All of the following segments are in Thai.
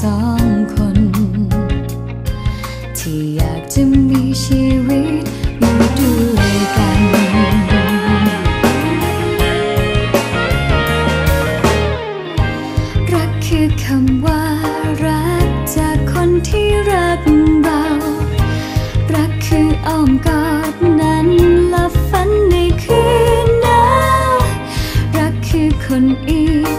สองคน ที่อยากจะมีชีวิตอยู่ด้วยกันรักคือคำว่ารักจากคนที่รักเรารักคืออ้อมกอดนั้นหลับฝันในคืนหนาวรักคือคนอีก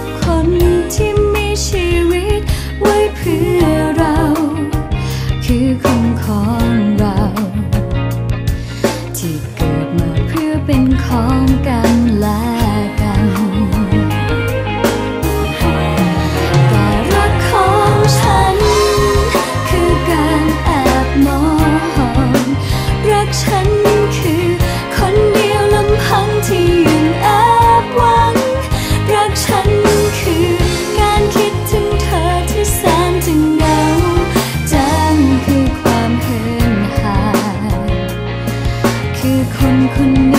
ของกันและกันแต่รักของฉัน คือการแอบมองรักฉันคือคนเดียวลำพังที่ยังแอบหวัง รักฉันคือการคิดถึงเธอที่แสนจะเหงาจังคือความเหินห่างคือคนคนนี้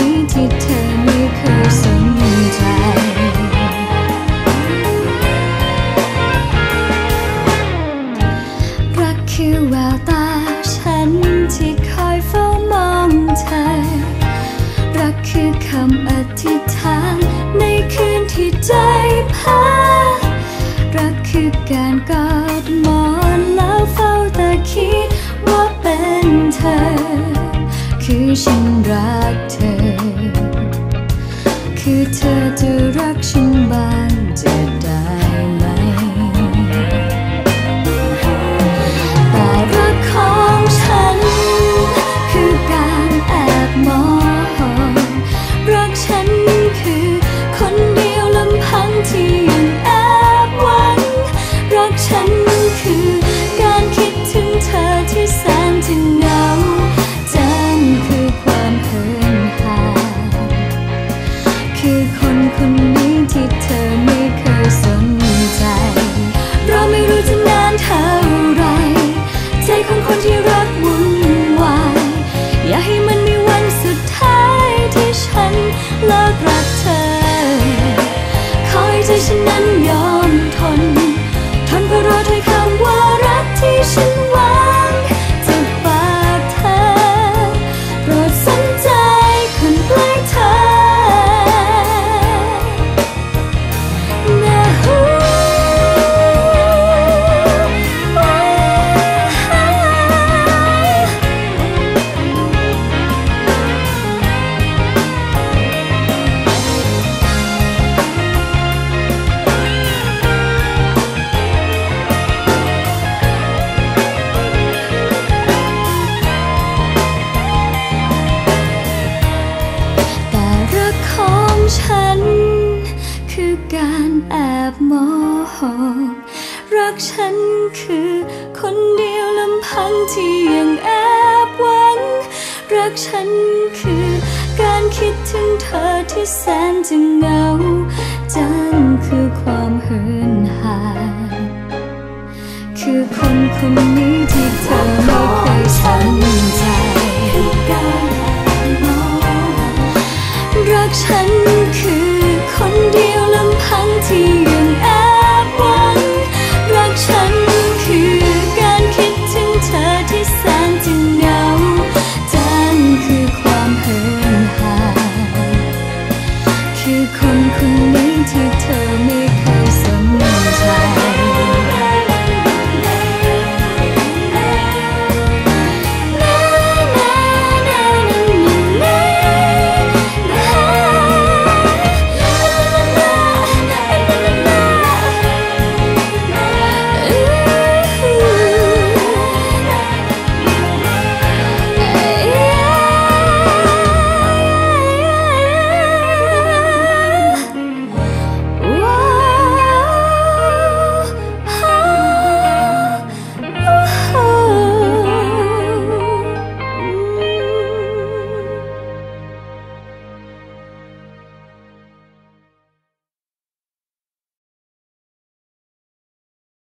คือแววตาฉันที่คอยเฝ้ามองเธอ รักคือคำอธิษฐานในคืนที่ใจพักรักคือการกอดหมอนแล้วเฝ้าแต่คิดว่าเป็นเธอ คือฉันรักเธอ คือเธอจะรักฉันบ้างจะำ องรักฉันคือคนเดียวลำพังที่ยังแอบหวัง รักฉันคือการคิดถึงเธอที่แสนจะเหงา คนคนนี้ที่เธอไม่เคยสนใจ